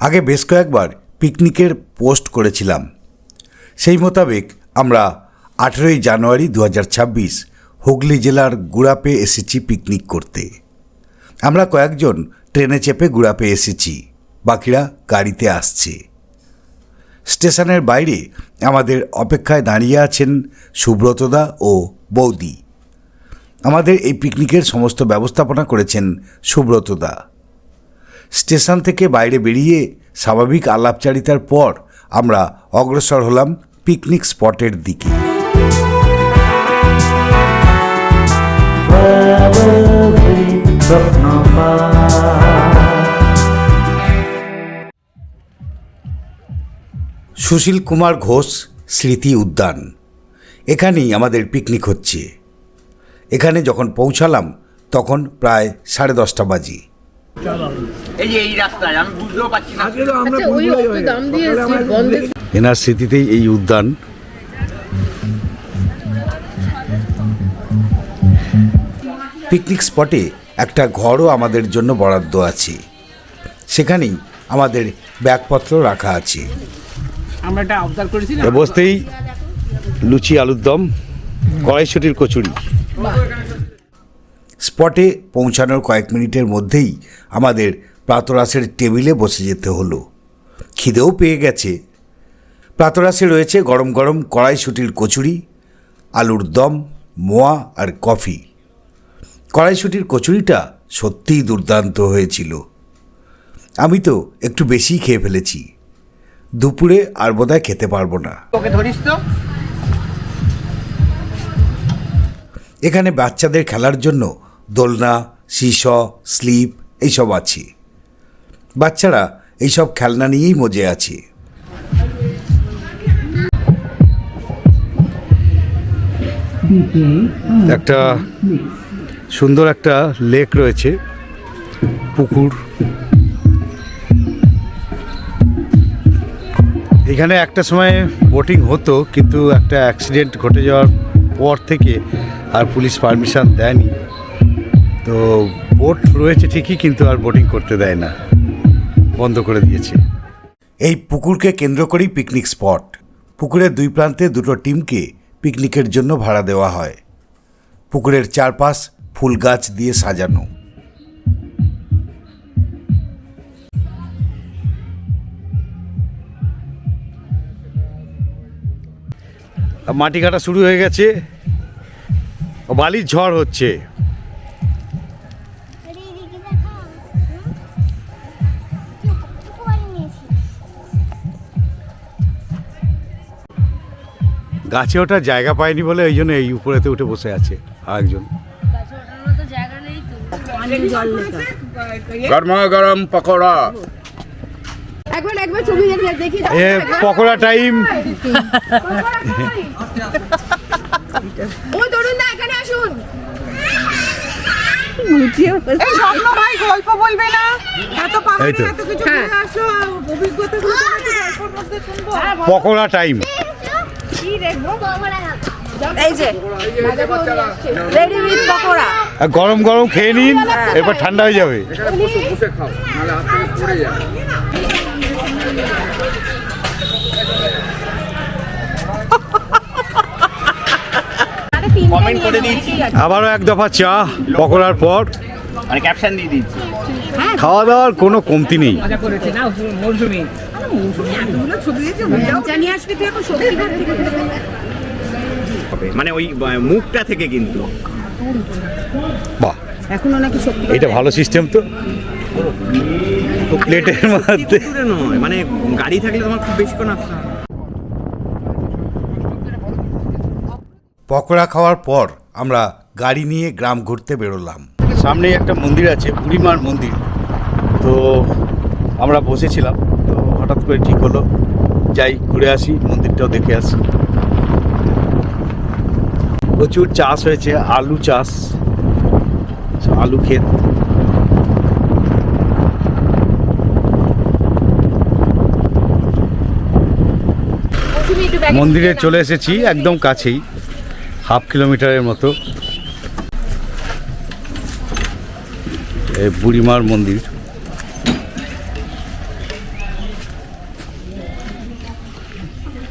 আগে বেশ কয়েকবার পিকনিকের পোস্ট করেছিলাম। সেই মোতাবেক আমরা আঠেরোই জানুয়ারি দু হাজার ছাব্বিশ হুগলি জেলার গুড়াপে এসেছি পিকনিক করতে। আমরা কয়েকজন ট্রেনে চেপে গুড়াপে এসেছি। বাকিরা গাড়িতে আসছে। স্টেশনের বাইরে আমাদের অপেক্ষায় দাঁড়িয়ে আছেন সুব্রতদা ও বৌদি। আমাদের এই পিকনিকের সমস্ত ব্যবস্থাপনা করেছেন সুব্রতদা স্টেশন থেকে বাইরে বেরিয়ে স্বাভাবিক আলাপচারিতার পর আমরা অগ্রসর হলাম পিকনিক স্পটের দিকে। সুশীল কুমার ঘোষ, স্মৃতি উদ্যান। এখানেই আমাদের পিকনিক হচ্ছে। এখানে যখন পৌঁছালাম, তখন প্রায় সাড়ে দশটা বাজি। এই যে এই রাস্তায় আমি বুঝতেও পারছি না। আজকে তো আমরা আচ্ছা ওই অত দাম দিয়ে সকালে এনার স্মৃতিতেই এই উদ্যান। পিকনিক স্পটে একটা ঘরও আমাদের জন্য বরাদ্দ আছে। সেখানেই আমাদের ব্যাগপত্র রাখা আছে। আমরা এটা অবজার্ভ করেছি বসতেই লুচি আলুর দম কড়াইশুটির কচুরি। স্পটে পৌঁছানোর কয়েক মিনিটের মধ্যেই আমাদের প্রাতরাসের টেবিলে বসে যেতে হলো। খিদেও পেয়ে গেছে। প্রাতরাসে রয়েছে গরম গরম কড়াইশুটির কচুরি আলুর দম মোয়া আর কফি। কড়াইশুটির কচুরিটা সত্যিই দুর্দান্ত হয়েছিল। আমি তো একটু বেশিই খেয়ে ফেলেছি। দুপুরে আর বোধহয় খেতে পারব না। ওকে ধরিস তো। এখানে বাচ্চাদের খেলার জন্য দোলনা শিস স্লিপ এইসব আছে। বাচ্চারা এইসব খেলনা নিয়েই মজে আছে। একটা সুন্দর একটা লেক রয়েছে, পুকুর। এখানে একটা সময় বোটিং হতো, কিন্তু একটা অ্যাক্সিডেন্ট ঘটে যাওয়ার পর থেকে আর পুলিশ পারমিশন দেয়নি। তো বোট রয়েছে ঠিকই কিন্তু আর বোটিং করতে দেয় না। বন্ধ করে দিয়েছে। এই পুকুরকে কেন্দ্র করেই পিকনিক স্পট। পুকুরের দুই প্রান্তে দুটো টিমকে পিকনিকের জন্য ভাড়া দেওয়া হয়। পুকুরের চারপাশ ফুল গাছ দিয়ে সাজানো। মাটি কাটা শুরু হয়ে গেছে। বালির ঝড় হচ্ছে। গাছে ওঠার জায়গা পায়নি বলে ওই জন্য এই উপরেতে উঠে বসে আছে আরেকজন। গরমা গরম পকোড়া। একবার একবার ছবি দেখি। এ পকোড়া টাইম। ও তরুণ দা এখানে আসুন। স্বপ্ন ভাই গল্প বলবে না। এত পাহাড়ে এত কিছু হ্যাঁ। আসো। অভিজ্ঞতা গুলো তো নাকি গল্পের মধ্যে শুনব। পকোড়া টাইম। এই যে রেডি উইথ পকোড়া। গরম গরম খেয়ে নিন এরপর ঠান্ডা হয়ে যাবে। কমেন্ট করে দিয়েছি। আবারও এক দফা চা পকোড়ার পর। মানে ক্যাপশন দিয়ে দিয়েছি। খাওয়া দাওয়ার কোনো কমতি নেই। জানিয়ে আসবি তুই এখন মানে ওই মুখটা থেকে কিন্তু। বাহ। এখনও নাকি সত্যি এটা ভালো সিস্টেম তো। প্লেটের মধ্যে। নয়। মানে গাড়ি থাকলে তোমার খুব বেশিক্ষণ আসতে পকোড়া খাওয়ার পর আমরা গাড়ি নিয়ে গ্রাম ঘুরতে বেরোলাম। সামনেই একটা মন্দির আছে বুড়িমার মন্দির। তো আমরা বসেছিলাম। হঠাৎ করে ঠিক হলো। যাই, ঘুরে আসি, মন্দিরটাও দেখে আসি। প্রচুর চাষ হয়েছে, আলু চাষ, আলু ক্ষেত। মন্দিরে চলে এসেছি, একদম কাছেই, হাফ কিলোমিটারের মতো। বুড়িমার মন্দির।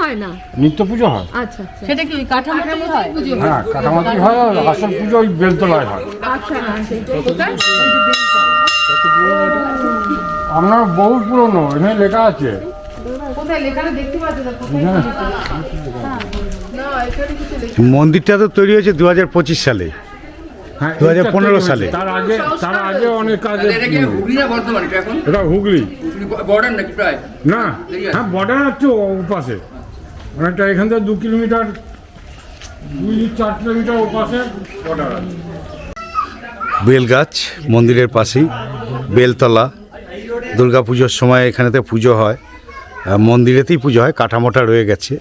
হয় না? নিত্য পুজো হয়। আচ্ছা আচ্ছা। সেটা কি ওই কাঠামোটাই হয়? হ্যাঁ। কাঠামাতি হয় আর আসল পুজো ওই বেলতলায় হয়। আচ্ছা না কোথায়? আপনার বহু পুরনো এখানে লেখা আছে। মন্দিরটা তো তৈরি হয়েছে দু হাজার পঁচিশ সালে। হ্যাঁ, 2015 এটা তৈরি সালে। তার আগে তার আগে অনেক আগে এটা হুগলি। বর্ডার নাকি প্রায়? না হ্যাঁ বর্ডার হচ্ছে ওপাশে অনেকটা এখান থেকে দু কিলোমিটার, দুই চার কিলোমিটার বেলগাছ মন্দিরের পাশেই, বেলতলা, দুর্গা পুজোর সময় এখানেতে পুজো হয়। মন্দিরেতেই পুজো হয়, কাঠামোটা রয়ে গেছে।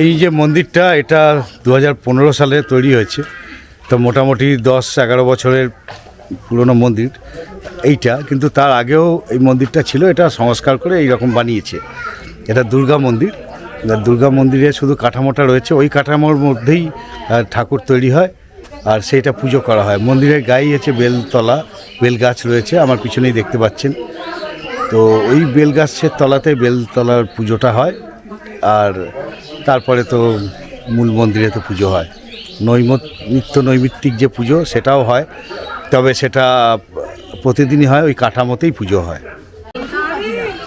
এই যে মন্দিরটা, এটা দু হাজার পনেরো সালে তৈরি হয়েছে। তো মোটামুটি দশ এগারো বছরের পুরনো মন্দির। এইটা, কিন্তু তার আগেও এই মন্দিরটা ছিল, এটা সংস্কার করে এইরকম বানিয়েছে। এটা দুর্গা মন্দির। দুর্গা মন্দিরে শুধু কাঠামোটা রয়েছে, ওই কাঠামোর মধ্যেই ঠাকুর তৈরি হয়, আর সেইটা পুজো করা হয়। মন্দিরের গায়ে আছে বেলতলা বেল গাছ রয়েছে, আমার পিছনেই দেখতে পাচ্ছেন। তো ওই বেল গাছের তলাতে বেলতলার পুজোটা হয়, আর তারপরে তো মূল মন্দিরে তো পুজো হয়। নৈমত, নিত্য নৈমিত্তিক যে পুজো, সেটাও হয়। তবে সেটা প্রতিদিনই হয় ওই কাঠামোতেই পুজো হয়।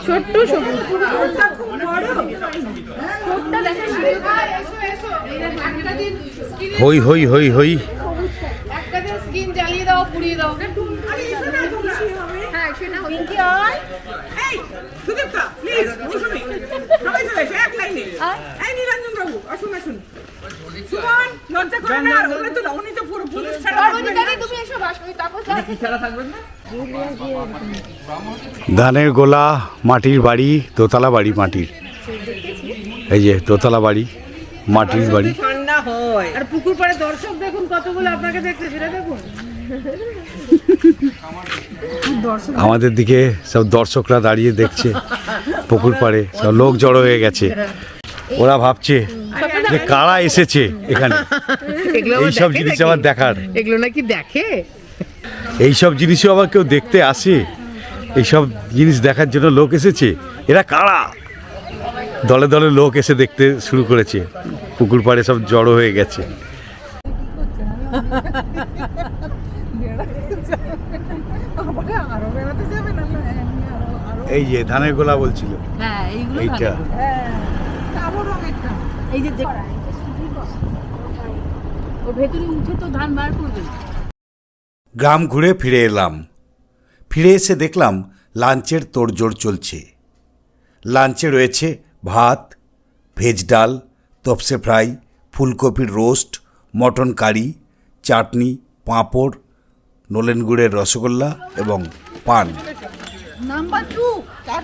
ছোট্ট সবুজ। হই হই হই হই। লজ্জা করে না আর তো উনি তো পুরো পুলিশ ছাড়া ধানের গোলা মাটির বাড়ি দোতলা বাড়ি মাটির। এই যে দোতলা বাড়ি মাটির বাড়ি। ঠান্ডা হয়। আর পুকুর পাড়ে দর্শক দেখুন কতগুলো আপনাকে দেখতে সেটা দেখুন। আমাদের দিকে সব দর্শকরা দাঁড়িয়ে দেখছে পুকুর পাড়ে সব লোক জড়ো হয়ে গেছে। ওরা ভাবছে যে কারা এসেছে এখানে। এইসব জিনিস আমার দেখার। এগুলো নাকি দেখে? এইসব জিনিসও আবার কেউ দেখতে আসে? এইসব জিনিস দেখার জন্য লোক এসেছে? এরা কারা? দলে দলে লোক এসে দেখতে শুরু করেছে। পুকুর পাড়ে সব জড়ো হয়ে গেছে। এই যে ধানের গোলা বলছিল। হ্যাঁ এইটা। এই যে ও ভেতরে উঠে তো ধান বার করবে। গ্রাম ঘুরে ফিরে এলাম। ফিরে এসে দেখলাম লাঞ্চের তোড়জোড় চলছে। লাঞ্চে রয়েছে ভাত ভেজ ডাল তপসে ফ্রাই ফুলকপির রোস্ট মটন কারি চাটনি পাঁপড় নলেন গুড়ের রসগোল্লা এবং পান। ওই টু তার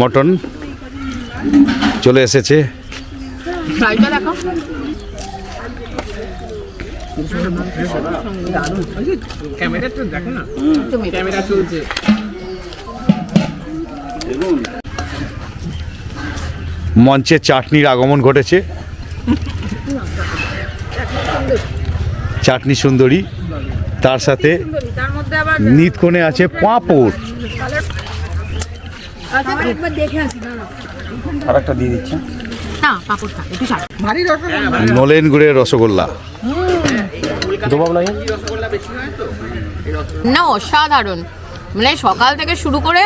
মটন চলে এসেছে। মঞ্চে চাটনির আগমন ঘটেছে। চাটনি সুন্দরী তার সাথে নিতকোণে আছে পাঁপড়। আচ্ছা একটু ছাড় ভারী রসগোল্লা। নলেন গুড়ের রসগোল্লা। না অসাধারণ। মানে সকাল থেকে শুরু করে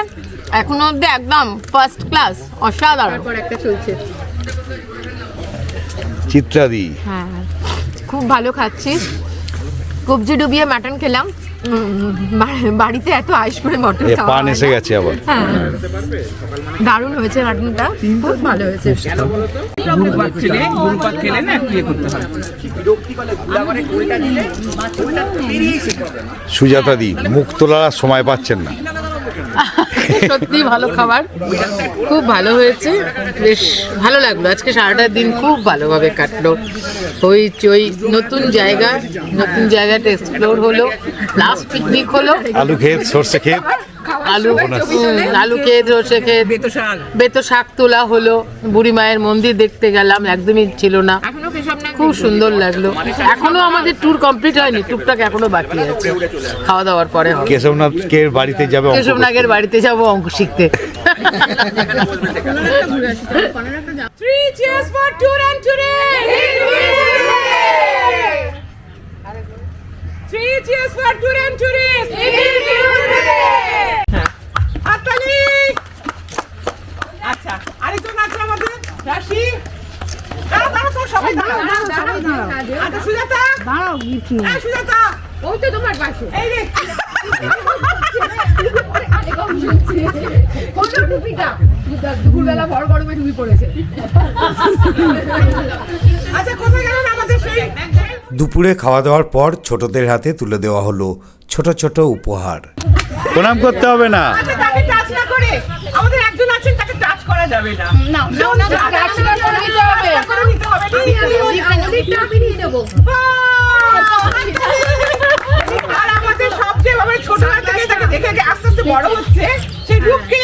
এখনও অবধি একদম ফার্স্ট ক্লাস অসাধারণ। একটা চলছে। চিত্রাদি। হ্যাঁ খুব ভালো খাচ্ছি কবজি ডুবিয়ে মাটন খেলাম। বাড়িতে এত আইস করে মটন পান এসে গেছে আবার। হ্যাঁ। দারুণ হয়েছে মাটনটা খুব ভালো হয়েছে। সুজাতা সুজাতাদি মুখ তোলার সময় পাচ্ছেন না। সত্যি ভালো খাবার। খুব ভালো হয়েছে। বেশ ভালো লাগল। আজকে সারাটা দিন খুব ভালোভাবে কাটলো। ওই ওই নতুন জায়গা নতুন জায়গাটা এক্সপ্লোর হলো। লাস্ট পিকনিক হলো। আলু ক্ষেত সর্ষে ক্ষেত। আলু আলু খেয়ে সর্ষে খেয়ে বেতো শাক। বেতো শাক তোলা হলো। বুড়ি মায়ের মন্দির দেখতে গেলাম। একদমই ছিল না। খুব সুন্দর লাগল। এখনও আমাদের ট্যুর কমপ্লিট হয়নি টুকটাক এখনও বাকি আছে। খাওয়া দাওয়ার পরে কেশবনাথকে বাড়িতে যাবে অঙ্ক কেশব করতে। নাগের বাড়িতে যাব অঙ্ক শিখতে। Three cheers for tour and tourists! দুপুরে খাওয়া দাওয়ার পর ছোটদের হাতে তুলে দেওয়া হলো ছোট ছোট উপহার প্রণাম করতে হবে না আচ্ছা তাকে টাচ না করে আমাদের একজন আছেন তাকে টাচ করা যাবে না না না না টাচ করে নিতে হবে করে নিতে হবে আমি নিয়ে নেব আর আমাদের সবচেয়ে ভাবে ছোটবেলা থেকে তাকে দেখে দেখে আস্তে আস্তে বড় হচ্ছে সেই রূপকে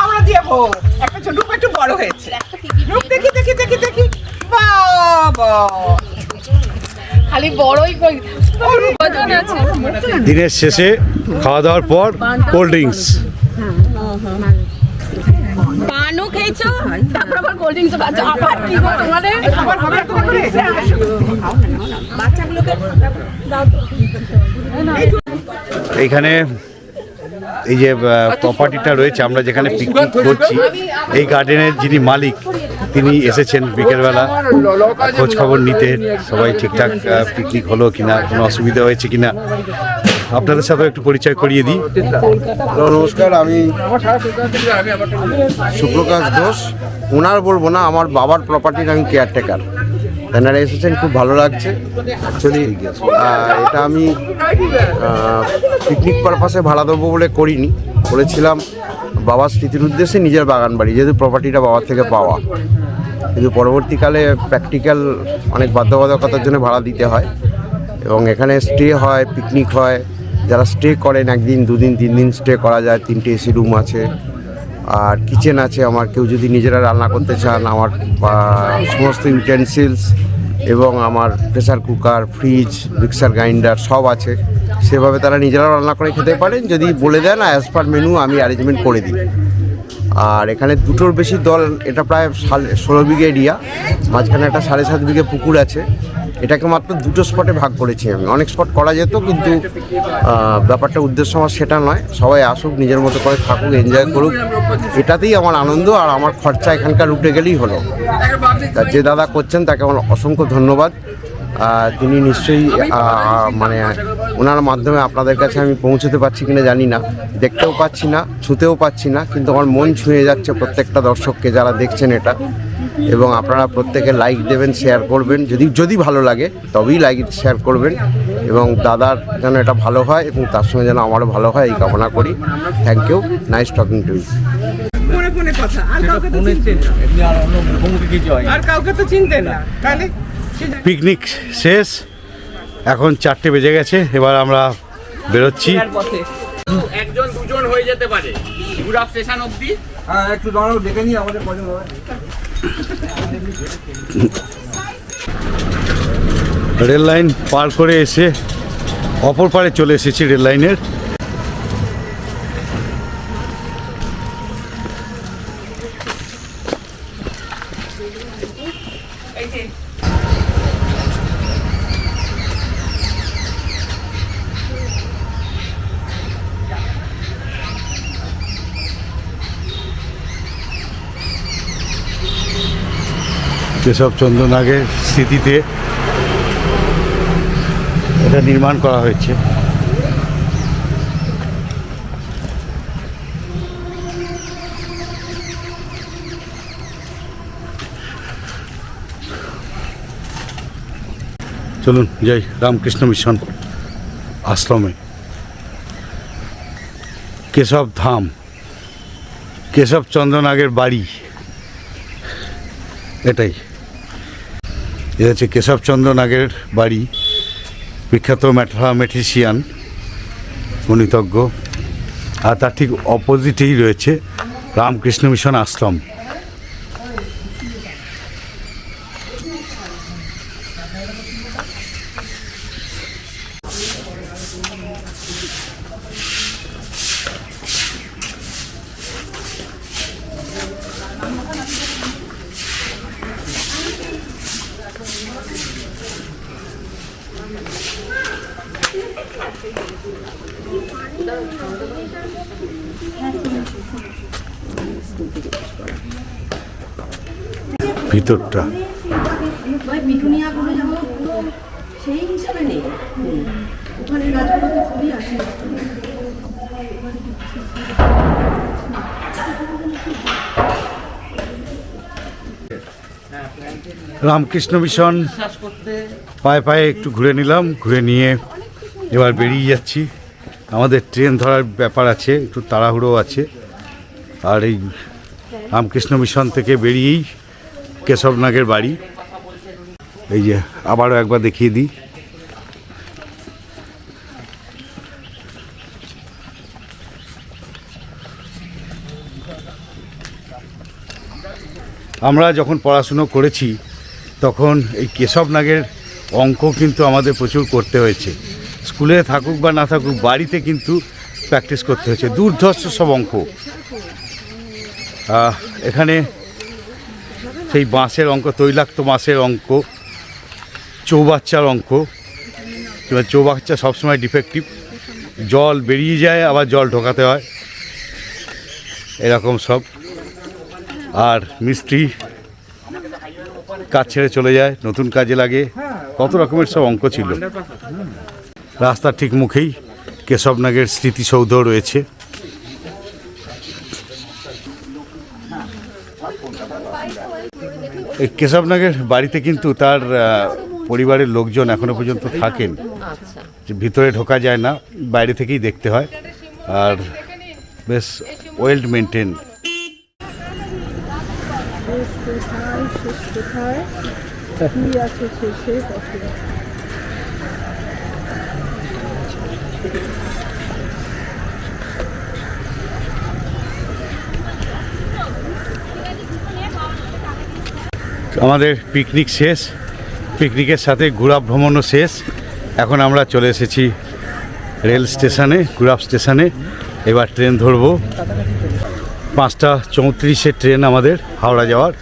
আমরা দেবো একটা ছোট একটু বড় হয়েছে রূপ দেখি দেখি দেখি দেখি বাবা খালি বড়ই কই দিনের শেষে খাওয়া দাওয়ার পর কোল্ড ড্রিঙ্কস পানও খেয়েছো তারপর আবার কোল্ড ড্রিঙ্কস খাচ্ছো আবার কি গো তোমাদের? আবার হবে একটা করে এইখানে এই যে প্রপার্টিটা রয়েছে আমরা যেখানে পিকনিক করছি এই গার্ডেনের যিনি মালিক তিনি এসেছেন বিকেলবেলা খোঁজ খবর নিতে, সবাই ঠিকঠাক পিকনিক হলো কিনা, কোনো অসুবিধা হয়েছে কিনা, আপনাদের সাথে একটু পরিচয় করিয়ে দিই। নমস্কার, আমি সুপ্রকাশ ঘোষ ওনার বলব না, আমার বাবার প্রপার্টির আমি কেয়ারটেকার তেনারা এসেছেন, খুব ভালো লাগছে। অ্যাকচুয়ালি এটা আমি পিকনিক পারপাসে ভাড়া দেবো বলে করিনি। বলেছিলাম, বাবার স্মৃতির উদ্দেশ্যে নিজের বাগান বাড়ি যেহেতু প্রপার্টিটা বাবার থেকে পাওয়া। কিন্তু পরবর্তীকালে প্র্যাকটিক্যাল অনেক বাধ্যবাধকতার জন্য ভাড়া দিতে হয় এবং এখানে স্টে হয় পিকনিক হয়। যারা স্টে করেন একদিন, দুদিন তিন দিন স্টে করা যায়। তিনটে এসি রুম আছে। আর কিচেন আছে আমার। কেউ যদি নিজেরা রান্না করতে চান, আমার সমস্ত ইউটেন্সিলস এবং আমার pressure cooker fridge mixer grinder সব আছে। সেভাবে তারা নিজেরা রান্না করে খেতে পারেন। যদি বলে দেন অ্যাজ পার মেনু আমি অ্যারেঞ্জমেন্ট করে দিই। আর এখানে দুটোর বেশি দল, এটা প্রায় ষোলো বিঘে এরিয়া। মাঝখানে একটা সাড়ে সাত বিঘে পুকুর আছে। এটাকে মাত্র দুটো স্পটে ভাগ করেছি আমি। অনেক স্পট করা যেত, কিন্তু ব্যাপারটা, উদ্দেশ্য আমার সেটা নয়। সবাই আসুক, নিজের মতো করে থাকুক এনজয় করুক। এটাতেই আমার আনন্দ আর আমার খরচা এখানকার উঠে গেলেই হলো। যে দাদা করছেন, তাকে আমার অসংখ্য ধন্যবাদ। তিনি নিশ্চয়ই মানে ওনার মাধ্যমে আপনাদের কাছে আমি পৌঁছতে পারছি কিনা জানি না। দেখতেও পাচ্ছি না ছুঁতেও পাচ্ছি না কিন্তু আমার মন ছুঁয়ে যাচ্ছে প্রত্যেকটা দর্শককে যারা দেখছেন এটা। এবং আপনারা প্রত্যেকে লাইক দেবেন শেয়ার করবেন যদি যদি ভালো লাগে তবেই লাইক শেয়ার করবেন। এবং দাদার যেন এটা ভালো হয় এবং তার সঙ্গে যেন আমারও ভালো হয় এই কামনা করি। Thank you nice talking to you picnic শেষ এখন চারটে বেজে গেছে এবার আমরা বেরোচ্ছি। একজন দুজন হয়ে যেতে পারে। গুড়া স্টেশন অবধি। রেল লাইন পার করে এসে অপর পারে চলে এসেছি রেল লাইনের। কেশবচন্দ্র নাগের স্মৃতিতে এটা নির্মাণ করা হয়েছে। চলুন যাই রামকৃষ্ণ মিশন আশ্রমে। কেশব ধাম, কেশব চন্দ্রনাগের বাড়ি। এটাই। এ হচ্ছে কেশবচন্দ্র নাগের বাড়ি, বিখ্যাত ম্যাথামেটিশিয়ান গণিতজ্ঞ। আর তার ঠিক অপোজিটেই রয়েছে রামকৃষ্ণ মিশন আশ্রম। ভিতরটা। ওই পিটুনিয়াগুলো যেমন পুরো সেই হিসাবে নেই। ওখানে গাছগুলো খুবই আসে। রামকৃষ্ণ মিশন। পায়ে পায়ে একটু ঘুরে নিলাম ঘুরে নিয়ে এবার বেরিয়ে যাচ্ছি। আমাদের ট্রেন ধরার ব্যাপার আছে, একটু তাড়াহুড়ো আছে। আর এই রামকৃষ্ণ মিশন থেকে বেরিয়েই কেশবনাগের বাড়ি। এই যে আবারও একবার দেখিয়ে দিই। আমরা যখন পড়াশুনো করেছি, তখন এই কেশবনাগের অঙ্ক কিন্তু আমাদের প্রচুর করতে হয়েছে। স্কুলে থাকুক বা না থাকুক, বাড়িতে কিন্তু প্র্যাকটিস করতে হয়েছে দুর্ধর্ষ সব অঙ্ক। এখানে সেই বাঁশের অঙ্ক, তৈলাক্ত বাঁশের অঙ্ক, চৌবাচ্চার অঙ্ক। এবার চৌবাচ্চা সবসময় ডিফেক্টিভ জল বেরিয়ে যায়, আবার জল ঢোকাতে হয়। এরকম সব। আর মিস্ত্রি কাজ ছেড়ে চলে যায়, নতুন কাজে লাগে। কত রকমের সব অঙ্ক ছিল। রাস্তার ঠিক মুখেই কেশবনাগের স্মৃতিসৌধ রয়েছে। এই কেশবনাগের বাড়িতে কিন্তু তার পরিবারের লোকজন এখনও পর্যন্ত থাকেন। যে ভিতরে ঢোকা যায় না বাইরে থেকেই দেখতে হয়। আর বেশ ওয়েল মেনটেন আমাদের পিকনিক শেষ। পিকনিকের সাথে ঘোরা ভ্রমণও শেষ। এখন আমরা চলে এসেছি রেল স্টেশনে গুরাপ স্টেশনে। এবার ট্রেন ধরবো। পাঁচটা চৌত্রিশের ট্রেন আমাদের হাওড়া যাওয়ার।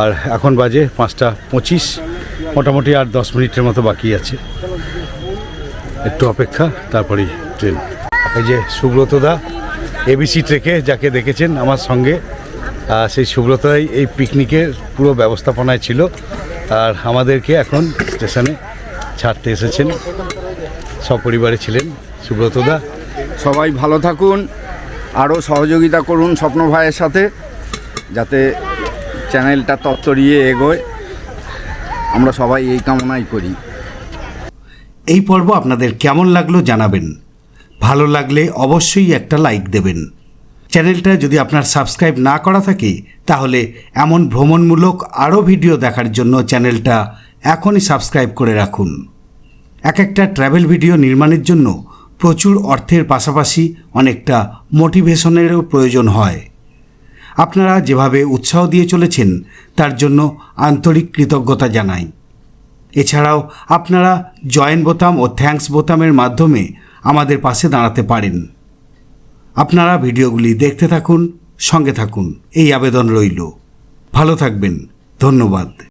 আর এখন বাজে পাঁচটা পঁচিশ। মোটামুটি আর দশ মিনিটের মতো বাকি আছে। একটু অপেক্ষা, তারপরেই ট্রেন। এই যে সুব্রত দা এবিসি ট্রেকে যাকে দেখেছেন আমার সঙ্গে সেই সুব্রতরাই এই পিকনিকের পুরো ব্যবস্থাপনায় ছিল। আর আমাদেরকে এখন স্টেশনে ছাড়তে এসেছেন। সপরিবারে ছিলেন সুব্রতদা সবাই ভালো থাকুন আরও সহযোগিতা করুন স্বপ্ন ভাইয়ের সাথে, যাতে চ্যানেলটা তত্তরিয়ে এগোয়। আমরা সবাই এই কামনাই করি। এই পর্ব আপনাদের কেমন লাগল জানাবেন। ভালো লাগলে অবশ্যই একটা লাইক দেবেন। চ্যানেলটা যদি আপনার সাবস্ক্রাইব না করা থাকে, তাহলে এমন ভ্রমণমূলক আরও ভিডিও দেখার জন্য চ্যানেলটা এখনই সাবস্ক্রাইব করে রাখুন। এক একটা ট্র্যাভেল ভিডিও নির্মাণের জন্য প্রচুর অর্থের পাশাপাশি অনেকটা মোটিভেশনেরও প্রয়োজন হয়। আপনারা যেভাবে উৎসাহ দিয়ে চলেছেন, তার জন্য আন্তরিক কৃতজ্ঞতা জানাই। এছাড়াও আপনারা জয়েন বোতাম ও থ্যাঙ্কস বোতামের মাধ্যমে আমাদের পাশে দাঁড়াতে পারেন। আপনারা ভিডিওগুলি দেখতে থাকুন, সঙ্গে থাকুন। এই আবেদন রইল। ভালো থাকবেন। ধন্যবাদ।